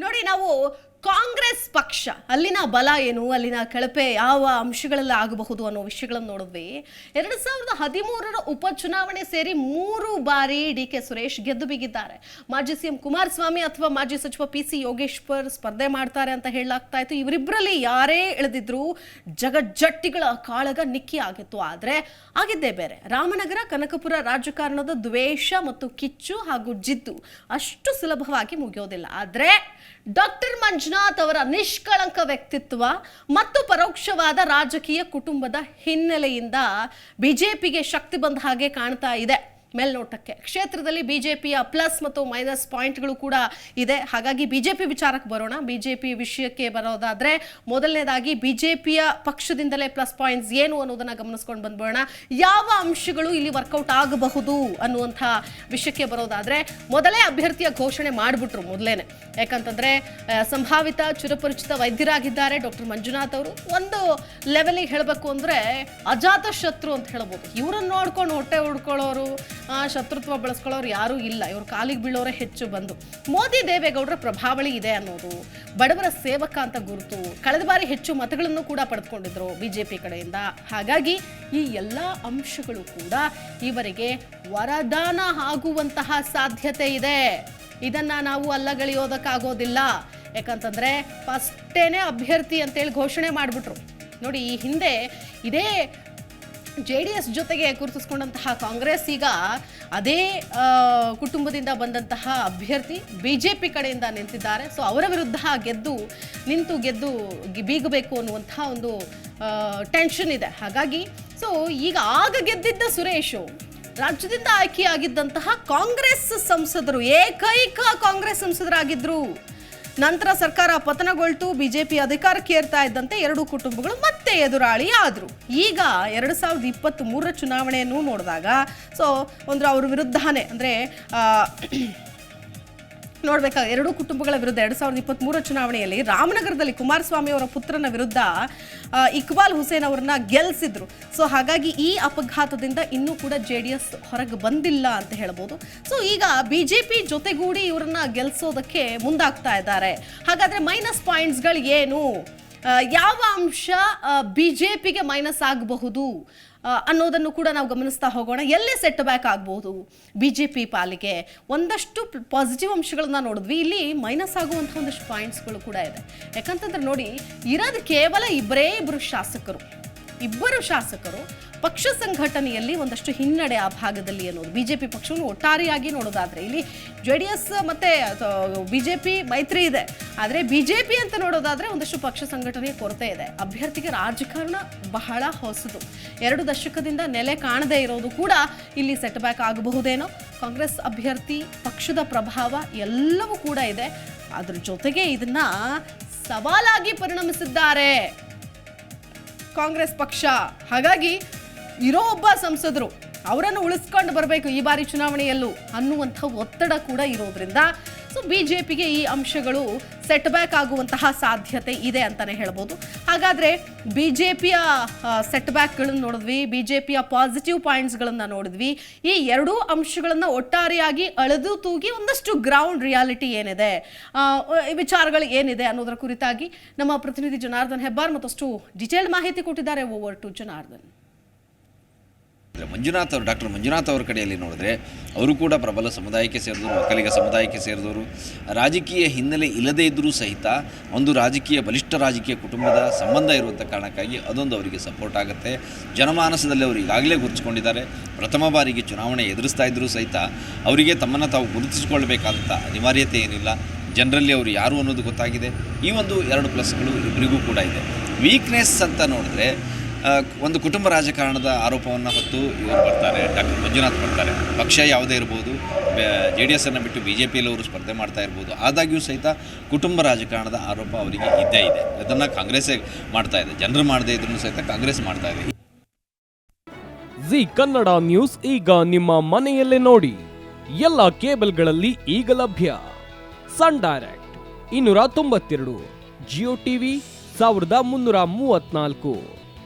ನೋಡಿ ನಾವು ಕಾಂಗ್ರೆಸ್ ಪಕ್ಷ, ಅಲ್ಲಿನ ಬಲ ಏನು, ಅಲ್ಲಿನ ಕಳಪೆ ಯಾವ ಅಂಶಗಳೆಲ್ಲ ಆಗಬಹುದು ಅನ್ನೋ ವಿಷಯಗಳನ್ನು ನೋಡಿದ್ವಿ ಎರಡು ಸಾವಿರದ ಹದಿಮೂರರ ಉಪಚುನಾವಣೆ ಸೇರಿ ಮೂರು ಬಾರಿ ಡಿ ಕೆ ಸುರೇಶ್ ಗೆದ್ದು ಬಿಗಿದ್ದಾರೆ. ಮಾಜಿ ಸಿಎಂ ಕುಮಾರಸ್ವಾಮಿ ಅಥವಾ ಮಾಜಿ ಸಚಿವ ಪಿ ಸಿ ಯೋಗೇಶ್ವರ್ ಸ್ಪರ್ಧೆ ಮಾಡ್ತಾರೆ ಅಂತ ಹೇಳಲಾಗ್ತಾ ಇತ್ತು. ಇವರಿಬ್ಬರಲ್ಲಿ ಯಾರೇ ಇಳಿದಿದ್ರು ಜಗಜ್ಜಟ್ಟಿಗಳ ಕಾಳಗ ನಿಕ್ಕಿ ಆಗಿತ್ತು. ಆದ್ರೆ ಆಗಿದ್ದೇ ಬೇರೆ. ರಾಮನಗರ, ಕನಕಪುರ ರಾಜಕಾರಣದ ದ್ವೇಷ ಮತ್ತು ಕಿಚ್ಚು ಹಾಗೂ ಜಿದ್ದು ಅಷ್ಟು ಸುಲಭವಾಗಿ ಮುಗಿಯೋದಿಲ್ಲ. ಆದ್ರೆ ಡಾಕ್ಟರ್ ಮಂಜುನಾಥ್ ಅವರ ನಿಷ್ಕಳಂಕ ವ್ಯಕ್ತಿತ್ವ ಮತ್ತು ಪರೋಕ್ಷವಾದ ರಾಜಕೀಯ ಕುಟುಂಬದ ಹಿನ್ನೆಲೆಯಿಂದ ಬಿಜೆಪಿಗೆ ಶಕ್ತಿ ಬಂದ ಹಾಗೆ ಕಾಣ್ತಾ ಇದೆ. ಮೇಲ್ನೋಟಕ್ಕೆ. ಕ್ಷೇತ್ರದಲ್ಲಿ ಬಿಜೆಪಿಯ ಪ್ಲಸ್ ಮತ್ತು ಮೈನಸ್ ಪಾಯಿಂಟ್ಗಳು ಕೂಡ ಇದೆ. ಹಾಗಾಗಿ ಬಿಜೆಪಿ ವಿಚಾರಕ್ಕೆ ಬರೋಣ. ಬಿಜೆಪಿ ವಿಷಯಕ್ಕೆ ಬರೋದಾದ್ರೆ ಮೊದಲನೇದಾಗಿ ಬಿಜೆಪಿಯ ಪಕ್ಷದಿಂದಲೇ ಪ್ಲಸ್ ಪಾಯಿಂಟ್ಸ್ ಏನು ಅನ್ನೋದನ್ನ ಗಮನಿಸ್ಕೊಂಡು ಬಂದ್ಬಿಡೋಣ. ಯಾವ ಅಂಶಗಳು ಇಲ್ಲಿ ವರ್ಕೌಟ್ ಆಗಬಹುದು ಅನ್ನುವಂಥ ವಿಷಯಕ್ಕೆ ಬರೋದಾದ್ರೆ ಮೊದಲೇ ಅಭ್ಯರ್ಥಿಯ ಘೋಷಣೆ ಮಾಡಿಬಿಟ್ರು ಮೊದಲೇನೆ. ಯಾಕಂತಂದ್ರೆ ಸಂಭಾವಿತ ಚಿರಪರಿಚಿತ ವೈದ್ಯರಾಗಿದ್ದಾರೆ ಡಾಕ್ಟರ್ ಮಂಜುನಾಥ್ ಅವರು. ಒಂದು ಲೆವೆಲಿಗೆ ಹೇಳಬೇಕು ಅಂದ್ರೆ ಅಜಾತ ಶತ್ರು ಅಂತ ಹೇಳ್ಬೋದು. ಇವರನ್ನು ನೋಡ್ಕೊಂಡು ಹೊಟ್ಟೆ ಹುಡ್ಕೊಳ್ಳೋರು ಶತ್ರುತ್ವ ಬಳಸ್ಕೊಳ್ಳೋರು ಯಾರೂ ಇಲ್ಲ. ಇವ್ರ ಕಾಲಿಗೆ ಬೀಳೋರೇ ಹೆಚ್ಚು ಬಂದು. ಮೋದಿ ದೇವೇಗೌಡರ ಪ್ರಭಾವಳಿ ಇದೆ ಅನ್ನೋದು ಬಡವರ ಸೇವಕ ಅಂತ ಗುರುತು. ಕಳೆದ ಬಾರಿ ಹೆಚ್ಚು ಮತಗಳನ್ನು ಕೂಡ ಪಡೆದುಕೊಂಡಿದ್ರು ಬಿಜೆಪಿ ಕಡೆಯಿಂದ. ಹಾಗಾಗಿ ಈ ಎಲ್ಲ ಅಂಶಗಳು ಕೂಡ ಇವರಿಗೆ ವರದಾನ ಆಗುವಂತಹ ಸಾಧ್ಯತೆ ಇದೆ. ಇದನ್ನ ನಾವು ಅಲ್ಲಗಳೆಯೋದಕ್ಕಾಗೋದಿಲ್ಲ ಯಾಕಂತಂದ್ರೆ ಫಸ್ಟೇನೆ ಅಭ್ಯರ್ಥಿ ಅಂತೇಳಿ ಘೋಷಣೆ ಮಾಡಿಬಿಟ್ರು. ನೋಡಿ, ಈ ಹಿಂದೆ ಇದೇ ಜೆ ಡಿ ಎಸ್ ಜೊತೆಗೆ ಗುರುತಿಸ್ಕೊಂಡಂತಹ ಕಾಂಗ್ರೆಸ್ ಈಗ ಅದೇ ಕುಟುಂಬದಿಂದ ಬಂದಂತಹ ಅಭ್ಯರ್ಥಿ ಬಿ ಜೆ ಪಿ ಕಡೆಯಿಂದ ನಿಂತಿದ್ದಾರೆ. ಸೊ ಅವರ ವಿರುದ್ಧ ಗೆದ್ದು ನಿಂತು ಗೆದ್ದು ಬೀಗಬೇಕು ಅನ್ನುವಂತಹ ಒಂದು ಟೆನ್ಷನ್ ಇದೆ. ಹಾಗಾಗಿ ಸೊ ಈಗ ಆಗ ಗೆದ್ದಿದ್ದ ಸುರೇಶು, ರಾಜ್ಯದಿಂದ ಆಯ್ಕೆಯಾಗಿದ್ದಂತಹ ಕಾಂಗ್ರೆಸ್ ಸಂಸದರು, ಏಕೈಕ ಕಾಂಗ್ರೆಸ್ ಸಂಸದರಾಗಿದ್ರು. ನಂತರ ಸರ್ಕಾರ ಪತನಗೊಳ್ತು, ಬಿಜೆಪಿ ಅಧಿಕಾರಕ್ಕೆ ಏರ್ತಾ ಇದ್ದಂತೆ ಎರಡು ಕುಟುಂಬಗಳು ಮತ್ತೆ ಎದುರಾಳಿ ಆದ್ರು ಈಗ ಎರಡು ಸಾವಿರದ ಇಪ್ಪತ್ತ್ ಮೂರರ ಚುನಾವಣೆಯನ್ನು ನೋಡಿದಾಗ, ಸೊ, ಒಂದು ಅವ್ರ ವಿರುದ್ಧನೇ, ಅಂದ್ರೆ ಆ, ನೋಡ್ಬೇಕಾಗ ಎರಡೂ ಕುಟುಂಬಗಳ ವಿರುದ್ಧ ಎರಡ್ ಸಾವಿರದ ಇಪ್ಪತ್ತ್ಮೂರರ ಚುನಾವಣೆಯಲ್ಲಿ ರಾಮನಗರದಲ್ಲಿ ಕುಮಾರಸ್ವಾಮಿ ಅವರ ಪುತ್ರನ ವಿರುದ್ಧ ಇಕ್ಬಾಲ್ ಹುಸೇನ್ ಅವರನ್ನ ಗೆಲ್ಲಿಸಿದ್ರು ಸೊ ಹಾಗಾಗಿ ಈ ಅಪಘಾತದಿಂದ ಇನ್ನೂ ಕೂಡ ಜೆ ಡಿ ಎಸ್ ಹೊರಗೆ ಬಂದಿಲ್ಲ ಅಂತ ಹೇಳ್ಬೋದು. ಸೊ ಈಗ ಬಿ ಜೆ ಪಿ ಜೊತೆಗೂಡಿ ಇವರನ್ನ ಗೆಲ್ಲಿಸೋದಕ್ಕೆ ಮುಂದಾಗ್ತಾ ಇದ್ದಾರೆ. ಹಾಗಾದ್ರೆ ಮೈನಸ್ ಪಾಯಿಂಟ್ಸ್ಗಳು ಏನು? ಯಾವ ಅಂಶ ಬಿ ಜೆ ಪಿಗೆ ಮೈನಸ್ ಆಗಬಹುದು? ಅನ್ನೋದನ್ನು ಕೂಡ ನಾವು ಗಮನಿಸ್ತಾ ಹೋಗೋಣ. ಎಲ್ಲೇ ಸೆಟ್ ಬ್ಯಾಕ್ ಆಗ್ಬೋದು ಬಿ ಜೆ ಪಿ ಪಾಲಿಗೆ? ಒಂದಷ್ಟು ಪಾಸಿಟಿವ್ ಅಂಶಗಳನ್ನ ನೋಡಿದ್ವಿ. ಇಲ್ಲಿ ಮೈನಸ್ ಆಗುವಂಥ ಒಂದಷ್ಟು ಪಾಯಿಂಟ್ಸ್ಗಳು ಕೂಡ ಇದೆ. ಯಾಕಂತಂದ್ರೆ ನೋಡಿ, ಇರೋದು ಕೇವಲ ಇಬ್ಬರೇ ಇಬ್ಬರು ಶಾಸಕರು. ಇಬ್ಬರು ಶಾಸಕರು ಪಕ್ಷ ಸಂಘಟನೆಯಲ್ಲಿ ಒಂದಷ್ಟು ಹಿನ್ನಡೆ ಆ ಭಾಗದಲ್ಲಿ ಅನ್ನೋದು. ಬಿಜೆಪಿ ಪಕ್ಷವನ್ನು ಒಟ್ಟಾರೆಯಾಗಿ ನೋಡೋದಾದ್ರೆ ಇಲ್ಲಿ ಜೆ ಡಿ ಎಸ್ ಮತ್ತೆ ಬಿಜೆಪಿ ಮೈತ್ರಿ ಇದೆ. ಆದರೆ ಬಿಜೆಪಿ ಅಂತ ನೋಡೋದಾದ್ರೆ ಒಂದಷ್ಟು ಪಕ್ಷ ಸಂಘಟನೆಯ ಕೊರತೆ ಇದೆ. ಅಭ್ಯರ್ಥಿಗೆ ರಾಜಕಾರಣ ಬಹಳ ಹೊಸದು. ಎರಡು ದಶಕದಿಂದ ನೆಲೆ ಕಾಣದೇ ಇರೋದು ಕೂಡ ಇಲ್ಲಿ ಸೆಟ್ ಬ್ಯಾಕ್ ಆಗಬಹುದೇನೋ. ಕಾಂಗ್ರೆಸ್ ಅಭ್ಯರ್ಥಿ ಪಕ್ಷದ ಪ್ರಭಾವ ಎಲ್ಲವೂ ಕೂಡ ಇದೆ. ಅದ್ರ ಜೊತೆಗೆ ಇದನ್ನ ಸವಾಲಾಗಿ ಪರಿಣಮಿಸಿದ್ದಾರೆ. ಕಾಂಗ್ರೆಸ್ ಪಕ್ಷ. ಹಾಗಾಗಿ ಇರೋ ಒಬ್ಬ ಸಂಸದರು ಅವರನ್ನು ಉಳಿಸ್ಕೊಂಡು ಬರಬೇಕು ಈ ಬಾರಿ ಚುನಾವಣೆಯಲ್ಲೂ ಅನ್ನುವಂಥ ಒತ್ತಡ ಕೂಡ ಇರೋದ್ರಿಂದ ಸೊ ಬಿ ಜೆ ಪಿಗೆ ಈ ಅಂಶಗಳು ಸೆಟ್ ಬ್ಯಾಕ್ ಆಗುವಂತಹ ಸಾಧ್ಯತೆ ಇದೆ ಅಂತಾನೆ ಹೇಳ್ಬೋದು. ಹಾಗಾದ್ರೆ ಬಿ ಜೆ ಪಿಯ ಸೆಟ್ ನೋಡಿದ್ವಿ ಬಿ ಜೆ ಪಿಯ ಪಾಸಿಟಿವ್ ಪಾಯಿಂಟ್ಸ್ಗಳನ್ನು ನೋಡಿದ್ವಿ. ಈ ಎರಡೂ ಅಂಶಗಳನ್ನು ಒಟ್ಟಾರೆಯಾಗಿ ಅಳೆದು ತೂಗಿ ಒಂದಷ್ಟು ಗ್ರೌಂಡ್ ರಿಯಾಲಿಟಿ ಏನಿದೆ ವಿಚಾರಗಳು ಏನಿದೆ ಅನ್ನೋದರ ಕುರಿತಾಗಿ ನಮ್ಮ ಪ್ರತಿನಿಧಿ ಜನಾರ್ದನ್ ಹೆಬ್ಬಾರ್ ಮತ್ತಷ್ಟು ಡಿಟೇಲ್ಡ್ ಮಾಹಿತಿ ಕೊಟ್ಟಿದ್ದಾರೆ. Over to Janardhan. ಮಂಜುನಾಥ್ ಅವರು, ಡಾಕ್ಟರ್ ಮಂಜುನಾಥ್ ಅವರ ಕಡೆಯಲ್ಲಿ ನೋಡಿದ್ರೆ ಅವರು ಕೂಡ ಪ್ರಬಲ ಸಮುದಾಯಕ್ಕೆ ಸೇರಿದವರು ಒಕ್ಕಲಿಗ ಸಮುದಾಯಕ್ಕೆ ಸೇರಿದವರು. ರಾಜಕೀಯ ಹಿನ್ನೆಲೆ ಇಲ್ಲದೇ ಇದ್ದರೂ ಸಹಿತ ಒಂದು ರಾಜಕೀಯ, ಬಲಿಷ್ಠ ರಾಜಕೀಯ ಕುಟುಂಬದ ಸಂಬಂಧ ಇರುವಂಥ ಕಾರಣಕ್ಕಾಗಿ ಅದೊಂದು ಅವರಿಗೆ ಸಪೋರ್ಟ್ ಆಗುತ್ತೆ. ಜನಮಾನಸದಲ್ಲಿ ಅವರು ಈಗಾಗಲೇ ಗುರುತಿಸ್ಕೊಂಡಿದ್ದಾರೆ. ಪ್ರಥಮ ಬಾರಿಗೆ ಚುನಾವಣೆ ಎದುರಿಸ್ತಾ ಇದ್ದರೂ ಸಹಿತ ಅವರಿಗೆ ತಮ್ಮನ್ನು ತಾವು ಗುರುತಿಸಿಕೊಳ್ಬೇಕಾದಂಥ ಅನಿವಾರ್ಯತೆ ಏನಿಲ್ಲ. ಜನರಲ್ಲಿ ಅವರು ಯಾರು ಅನ್ನೋದು ಗೊತ್ತಾಗಿದೆ. ಈ ಒಂದು ಎರಡು ಪ್ಲಸ್ಗಳು ಇಬ್ಬರಿಗೂ ಕೂಡ ಇದೆ. ವೀಕ್ನೆಸ್ ಅಂತ ನೋಡಿದ್ರೆ ಒಂದು ಕುಟುಂಬ ರಾಜಕಾರಣದ ಆರೋಪವನ್ನು ಹೊತ್ತು ಇವರು ಬರ್ತಾರೆ ಡಾಕ್ಟರ್ ಮಂಜುನಾಥ್ ಬರ್ತಾರೆ ಪಕ್ಷ ಯಾವುದೇ ಇರ್ಬೋದು ಜೆ ಡಿ ಎಸ್ಸನ್ನು ಬಿಟ್ಟು ಬಿ ಜೆ ಪಿಯಲ್ಲಿ ಅವರು ಸ್ಪರ್ಧೆ ಮಾಡ್ತಾ ಇರ್ಬೋದು, ಆದಾಗ್ಯೂ ಸಹಿತ ಕುಟುಂಬ ರಾಜಕಾರಣದ ಆರೋಪ ಅವರಿಗೆ ಇದ್ದೇ ಇದೆ. ಅದನ್ನು ಕಾಂಗ್ರೆಸ್ಸೇ ಮಾಡ್ತಾ ಇದೆ. ಜನರು ಮಾಡದೇ ಇದ್ರೂ ಸಹಿತ ಕಾಂಗ್ರೆಸ್ ಮಾಡ್ತಾ ಇದೆ. ಜಿ ಕನ್ನಡ ನ್ಯೂಸ್ ಈಗ ನಿಮ್ಮ ಮನೆಯಲ್ಲೇ ನೋಡಿ. ಎಲ್ಲ ಕೇಬಲ್ಗಳಲ್ಲಿ ಈಗ ಲಭ್ಯ. ಸನ್ ಡೈರೆಕ್ಟ್, ಇನ್ನೂರ ತೊಂಬತ್ತೆರಡು ಜಿಯೋ ಟಿವಿ ಸಾವಿರದ ಮುನ್ನೂರ ಮೂವತ್ನಾಲ್ಕು.